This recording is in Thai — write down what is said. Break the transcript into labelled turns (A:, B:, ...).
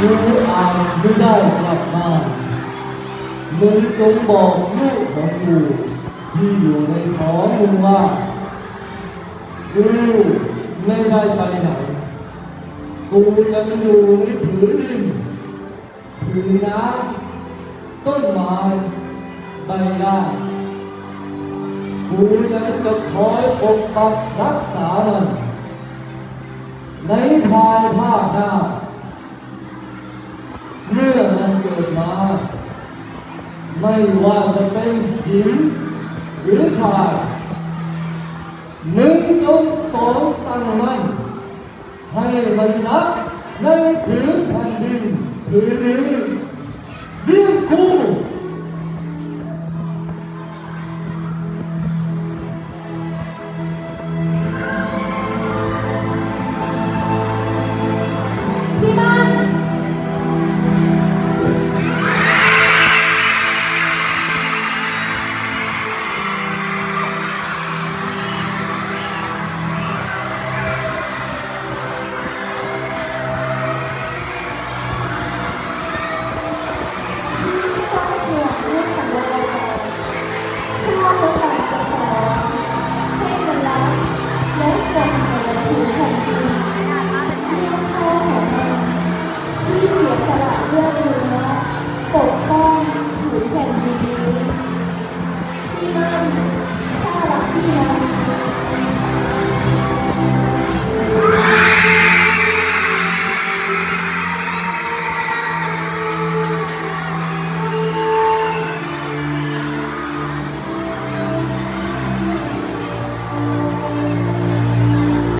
A: กูอ่านไม่ได้กลับมามึงจงบอกลูกของกูที่อยู่ในท้องมึงว่ากูไม่ได้ไปไหน กูยังอยู่ในผืนดินผืนน้ำต้นไม้ใบหญ้ากูยังจะคอยปกปักรักษามันในภายภาคหน้า เมื่อมันเกิดมา ไม่ว่าจะเป็นหญิงหรือชายหนึ่งจงสองตั้งมั่นให้มันรักในผืนแผ่นดินผืนนี้